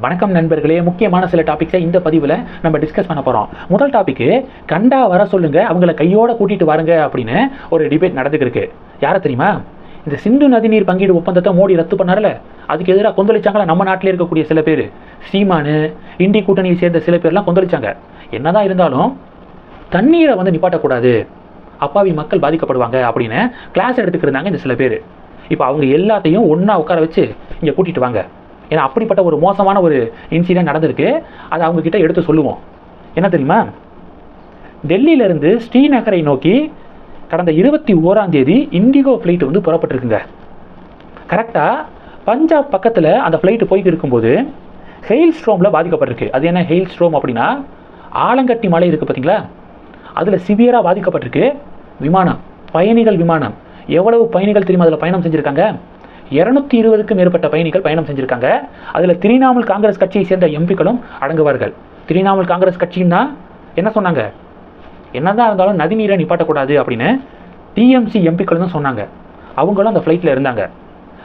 வணக்கம் நண்பர்களே. முக்கியமான சில டாபிக்ஸை இந்த பதிவில் நம்ம டிஸ்கஸ் பண்ண போகிறோம் முதல் டாபிக்கு கண்டா வர சொல்லுங்க அவங்கள கையோட கூட்டிட்டு வாருங்க அப்படின்னு ஒரு டிபேட் நடந்துட்டு யாரை தெரியுமா? இந்த சிந்து நதிநீர் பங்கீடு ஒப்பந்தத்தை மோடி ரத்து பண்ணார்ல. அதுக்கு எதிராக கொந்தளிச்சாங்களா? நம்ம நாட்டில் இருக்கக்கூடிய சில பேர். சீமானு இண்டி கூட்டணியை சேர்ந்த சில பேர்லாம் கொந்தளிச்சாங்க. என்னதான் இருந்தாலும் தண்ணீரை வந்து நிப்பாட்டக்கூடாது. அப்பாவி மக்கள் பாதிக்கப்படுவாங்க அப்படின்னு கிளாஸ் எடுத்துக்கிட்டு இருந்தாங்க இந்த சில பேர். இப்போ அவங்க எல்லாத்தையும் ஒன்றா உட்கார வச்சு இங்கே கூட்டிட்டு வாங்க. ஏன்னா அப்படிப்பட்ட ஒரு மோசமான ஒரு இன்சிடென்ட் நடந்திருக்கு. அதை அவங்கக்கிட்ட எடுத்து சொல்லுவோம். என்ன தெரியுமா? டெல்லியிலேருந்து ஸ்ரீநகரை நோக்கி கடந்த இருபத்தி ஓராம் தேதி இண்டிகோ ஃப்ளைட் வந்து புறப்பட்டிருக்குங்க. கரெக்டாக பஞ்சாப் பக்கத்தில் அந்த ஃப்ளைட்டு போய்க்கு இருக்கும்போது ஹெயில் ஸ்ட்ரோமில் பாதிக்கப்பட்டிருக்கு. அது என்ன ஹெயில் ஸ்ட்ரோம் அப்படின்னா ஆலங்கட்டி மலை இருக்குது பார்த்தீங்களா அதில் சிவியராக பாதிக்கப்பட்டிருக்கு. விமானம் பயணிகள் விமானம். எவ்வளவு பயணிகள் தெரியுமா? அதில் பயணம் செஞ்சுருக்காங்க? இரநூத்தி இருபதுக்கும் மேற்பட்ட பயணிகள் பயணம் செஞ்சுருக்காங்க. அதில் திரிணாமுல் காங்கிரஸ் கட்சியை சேர்ந்த எம்பிக்களும் அடங்குவார்கள். திரிணாமுல் காங்கிரஸ் கட்சின்னா என்ன சொன்னாங்க? என்னதான் இருந்தாலும் நதிநீரை நிப்பாட்டக்கூடாது அப்படின்னு டிஎம்சி எம்பிக்கள் தான் சொன்னாங்க. அவங்களும் அந்த ஃப்ளைட்டில் இருந்தாங்க.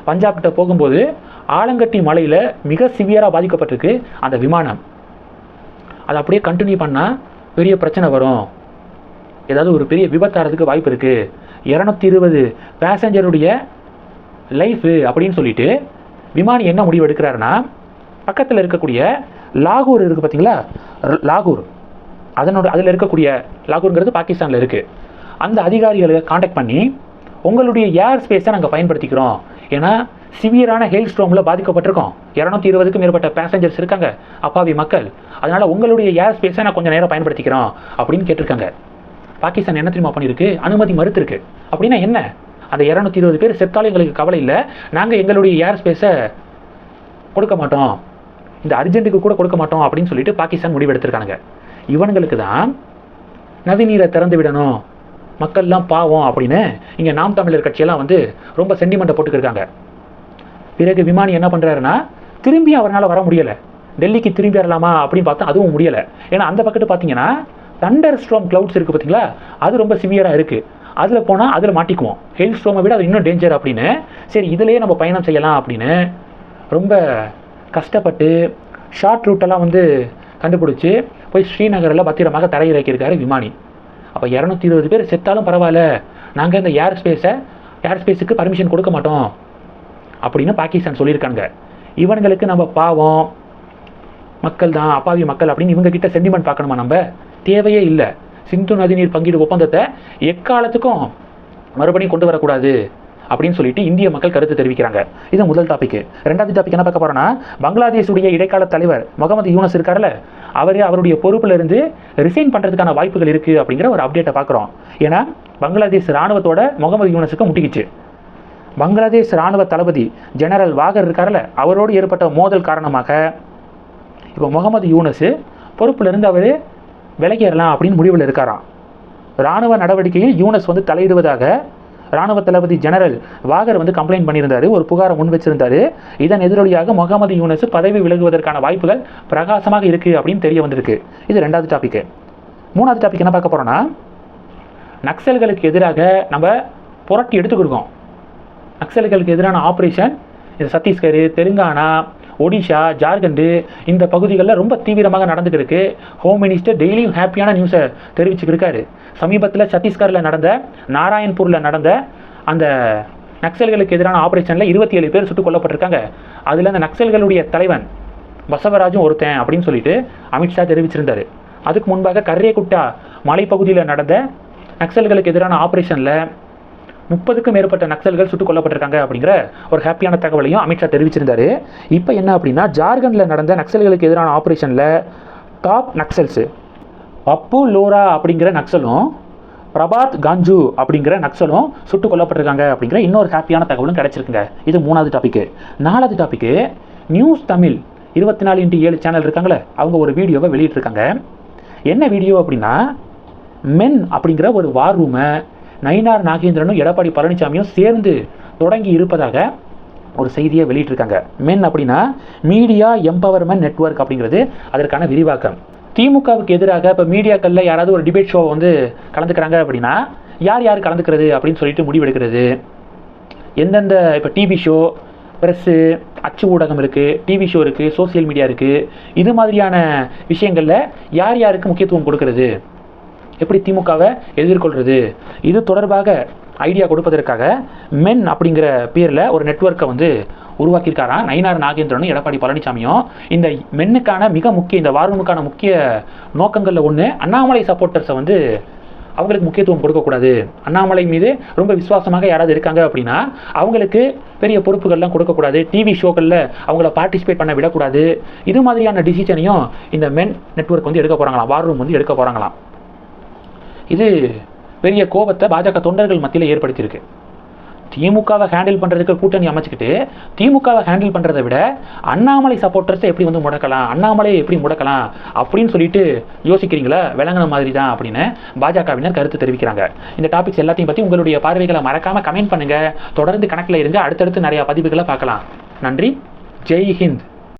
பஞ்சாப் கிட்ட போகும்போது ஆலங்கட்டி மலையில் மிக சிவியராக பாதிக்கப்பட்டிருக்கு அந்த விமானம். அதை அப்படியே கண்டினியூ பண்ணால் பெரிய பிரச்சனை வரும். ஏதாவது ஒரு பெரிய விபத்தாகிறதுக்கு வாய்ப்பு இருக்குது இரநூத்தி இருபது பேசஞ்சருடைய லைஃபு அப்படின்னு சொல்லிட்டு விமானி என்ன முடிவு எடுக்கிறாருன்னா பக்கத்தில் இருக்கக்கூடிய லாகூர் இருக்குது பார்த்தீங்களா லாகூர். அதனோட அதில் இருக்கக்கூடிய லாகூருங்கிறது பாகிஸ்தானில் இருக்குது அந்த அதிகாரிகளை காண்டாக்ட் பண்ணி உங்களுடைய ஏர் ஸ்பேஸை நாங்கள் பயன்படுத்திக்கிறோம். ஏன்னா சிவியரான ஹெல் ஸ்ட்ரோமில் பாதிக்கப்பட்டிருக்கோம். இரநூத்தி இருபதுக்கும் மேற்பட்ட பேசஞ்சர்ஸ் இருக்காங்க அப்பாவி மக்கள். அதனால் உங்களுடைய ஏர் ஸ்பேஸை நான் கொஞ்சம் நேரம் பயன்படுத்திக்கிறோம் அப்படின்னு கேட்டிருக்காங்க. பாகிஸ்தான் என்ன தெரியுமா பண்ணியிருக்கு? அனுமதி மறுத்திருக்கு. அப்படின்னா என்ன? அந்த இரநூத்தி இருபது பேர் செத்தாலும் எங்களுக்கு கவலை இல்லை. நாங்கள் எங்களுடைய ஏர் ஸ்பேஸை கொடுக்க மாட்டோம். இந்த அர்ஜென்ட்டுக்கு கூட கொடுக்க மாட்டோம் அப்படின்னு சொல்லிட்டு பாகிஸ்தான் முடிவெடுத்திருக்கானுங்க இவனுங்களுக்கு தான் நதிநீரை திறந்து விடணும். மக்கள்லாம் பாவம் அப்படின்னு இங்கே நாம் தமிழர் கட்சியெல்லாம் வந்து ரொம்ப சென்டிமெண்ட்டை போட்டுக்கிருக்காங்க. பிறகு விமானி என்ன பண்ணுறாருன்னா திரும்பி அவரால் வர முடியலை. டெல்லிக்கு திரும்பி வரலாமா அப்படின்னு பார்த்தா அதுவும் முடியலை. ஏன்னா அந்த பக்கத்து பார்த்தீங்கன்னா தண்டர் ஸ்ட்ரோம் க்ளவுட்ஸ் இருக்குது பார்த்தீங்களா அது ரொம்ப சிவியராக இருக்குது அதில் போனால் அதில் மாட்டிக்குவோம். ஹெல் ஸ்ட்ரோமை விட அது இன்னும் டேஞ்சர் அப்படின்னு. சரி இதிலேயே நம்ம பயணம் செய்யலாம் அப்படின்னு ரொம்ப கஷ்டப்பட்டு ஷார்ட் ரூட்டெல்லாம் வந்து கண்டுபிடிச்சி போய் ஸ்ரீநகரில் பத்திரமாக தரையிறக்கியிருக்காரு விமானி. அப்போ இரநூத்தி இருபது பேர் செத்தாலும் பரவாயில்ல. நாங்கள் இந்த ஏர் ஸ்பேஸை ஏர் ஸ்பேஸுக்கு பர்மிஷன் கொடுக்க மாட்டோம் அப்படின்னு பாகிஸ்தான் சொல்லியிருக்காங்க. இவனுங்களுக்கு நம்ம பாவம். மக்கள் தான் அப்பாவி மக்கள் அப்படின்னு இவங்க கிட்ட சென்டிமெண்ட் பார்க்கணுமா நம்ம? தேவையே இல்லை. சிந்து நதிநீர் பங்கீடு ஒப்பந்தத்தை எக்காலத்துக்கும் மறுபடியும் கொண்டு வரக்கூடாது அப்படின்னு சொல்லிட்டு இந்திய மக்கள் கருத்து தெரிவிக்கிறாங்க. இது முதல் டாபிக் ரெண்டாவது டாபிக் என்ன பார்க்க போறோம்னா பங்களாதேஷுடைய இடைக்கால தலைவர் முகமது யூனஸ் இருக்கார்ல அவரே அவருடைய பொறுப்புல இருந்து ரிசைன் பண்றதுக்கான வாய்ப்புகள் இருக்கு அப்படிங்கிற ஒரு அப்டேட்டை பார்க்குறோம். ஏன்னா பங்களாதேஷ் ராணுவத்தோட முகமது யூனஸுக்கு முட்டிக்கிச்சு. பங்களாதேஷ் ராணுவ தளபதி ஜெனரல் வாகர் இருக்கார்ல அவரோடு ஏற்பட்ட மோதல் காரணமாக இப்போ முகமது யூனஸ் பொறுப்பிலிருந்து அவர் விலகேறலாம் அப்படின்னு முடிவில் இருக்காராம். ராணுவ நடவடிக்கையில் யூனஸ் வந்து தலையிடுவதாக ராணுவ தளபதி ஜெனரல் வாகர் வந்து கம்ப்ளைண்ட் பண்ணியிருந்தார் ஒரு புகாரை முன் வச்சிருந்தாரு. இதன் எதிரொலியாக முகமது யூனஸ் பதவி விலகுவதற்கான வாய்ப்புகள் பிரகாசமாக இருக்கு அப்படின்னு தெரிய வந்திருக்கு. இது ரெண்டாவது டாபிக்கு மூணாவது டாபிக் என்ன பார்க்க போகிறோன்னா நக்சல்களுக்கு எதிராக நம்ம புரட்டி எடுத்துக்கிருக்கோம். நக்சல்களுக்கு எதிரான ஆப்ரேஷன் இது சத்தீஸ்கர் தெலுங்கானா ஒடிஷா ஜார்க்கண்டு இந்த பகுதிகளில் ரொம்ப தீவிரமாக நடந்துட்டு இருக்கு ஹோம் மினிஸ்டர் டெய்லியும் ஹாப்பியான நியூஸை தெரிவிச்சுக்கிருக்காரு. சமீபத்தில் சத்தீஸ்கரில் நடந்த நாராயண்பூரில் நடந்த அந்த நக்சல்களுக்கு எதிரான ஆப்ரேஷனில் இருபத்தி ஏழு பேர் சுட்டுக் கொல்லப்பட்டிருக்காங்க. அதில் அந்த நக்சல்களுடைய தலைவன் பசவராஜும் ஒருத்தன் அப்படின்னு சொல்லிட்டு அமித்ஷா தெரிவிச்சிருந்தாரு. அதுக்கு முன்பாக கர்ரேகுட்டா மலைப்பகுதியில் நடந்த நக்சல்களுக்கு எதிரான ஆப்ரேஷனில் முப்பதுக்கும் மேற்பட்ட நக்சல்கள் சுட்டுக் கொல்லப்பட்டிருக்காங்க அப்படிங்கிற ஒரு ஹாப்பியான தகவலையும் அமித்ஷா தெரிவிச்சிருந்தாரு. இப்போ என்ன அப்படின்னா ஜார்க்கண்டில் நடந்த நக்சல்களுக்கு எதிரான ஆப்ரேஷனில் டாப் நக்சல்ஸு பப்பு லோரா அப்படிங்கிற நக்சலும் பிரபாத் காஞ்சு அப்படிங்கிற நக்சலும் சுட்டுக் கொல்லப்பட்டிருக்காங்க அப்படிங்கிற இன்னொரு ஹாப்பியான தகவலும் கிடைச்சிருக்குங்க. இது மூணாவது டாபிக்கு நாலாவது டாபிக்கு நியூஸ் தமிழ் இருபத்தி நாலு இன்ட்டு ஏழு சேனல் இருக்காங்களே அவங்க ஒரு வீடியோவை வெளியிட்டிருக்காங்க. என்ன வீடியோ அப்படின்னா மென் அப்படிங்கிற ஒரு வார் ரூமை நயினார் நாகேந்திரனும் எடப்பாடி பழனிசாமியும் சேர்ந்து தொடங்கி இருப்பதாக ஒரு செய்தியை வெளியிட்டிருக்காங்க. மென் அப்படின்னா மீடியா எம்பவர்மெண்ட் நெட்வொர்க் அப்படிங்கிறது அதற்கான விரிவாக்கம். திமுகவுக்கு எதிராக இப்போ மீடியாக்களில் யாராவது ஒரு டிபேட் ஷோ வந்து கலந்துக்கிறாங்க அப்படின்னா யார் யார் கலந்துக்கிறது அப்படின்னு சொல்லிட்டு முடிவெடுக்கிறது. எந்தெந்த இப்போ டிவி ஷோ ப்ரெஸ்ஸு அச்சு ஊடகம் இருக்குது டிவி ஷோ இருக்குது சோஷியல் மீடியா இருக்குது இது மாதிரியான விஷயங்களில் யார் யாருக்கு முக்கியத்துவம் கொடுக்கறது? எப்படி திமுகவை எதிர்கொள்கிறது இது தொடர்பாக ஐடியா கொடுப்பதற்காக மென் அப்படிங்கிற பேரில் ஒரு நெட்வொர்க்கை வந்து உருவாக்கியிருக்காராம் நயினார் நாகேந்திரனும் எடப்பாடி பழனிசாமியும். இந்த மென்னுக்கான மிக முக்கிய இந்த வார்ரூமுக்கான முக்கிய நோக்கங்களில் ஒன்று அண்ணாமலை சப்போர்ட்டர்ஸை வந்து அவங்களுக்கு முக்கியத்துவம் கொடுக்கக்கூடாது. அண்ணாமலை மீது ரொம்ப விசுவாசமாக யாராவது இருக்காங்க அப்படின்னா அவங்களுக்கு பெரிய பொறுப்புகள்லாம் கொடுக்கக்கூடாது. டிவி ஷோக்களில் அவங்கள பார்ட்டிசிபேட் பண்ண விடக்கூடாது. இது மாதிரியான டிசிஷனையும் இந்த மென் நெட்வொர்க் வந்து எடுக்க போகிறாங்களாம் வார் ரூம் வந்து எடுக்க போகிறாங்களாம் இது பெரிய கோபத்தை பாஜக தொண்டர்கள் மத்தியில் ஏற்படுத்தியிருக்கு. திமுகவை ஹேண்டில் பண்ணுறதுக்கு கூட்டணி அமைச்சுக்கிட்டு திமுகவை ஹேண்டில் பண்ணுறதை விட அண்ணாமலை சப்போர்ட்டர்ஸை எப்படி வந்து முடக்கலாம் அண்ணாமலையை எப்படி முடக்கலாம் அப்படின்னு சொல்லிட்டு யோசிக்கிறீங்களா? விளங்கின மாதிரி தான் அப்படின்னு பாஜகவினர் கருத்து தெரிவிக்கிறாங்க. இந்த டாபிக்ஸ் எல்லாத்தையும் பற்றி உங்களுடைய பார்வைகளை மறக்காமல் கமெண்ட் பண்ணுங்கள் தொடர்ந்து கணக்கில் இருங்க. அடுத்தடுத்து நிறையா பதிவுகளை பார்க்கலாம். நன்றி. ஜெய் ஹிந்த்.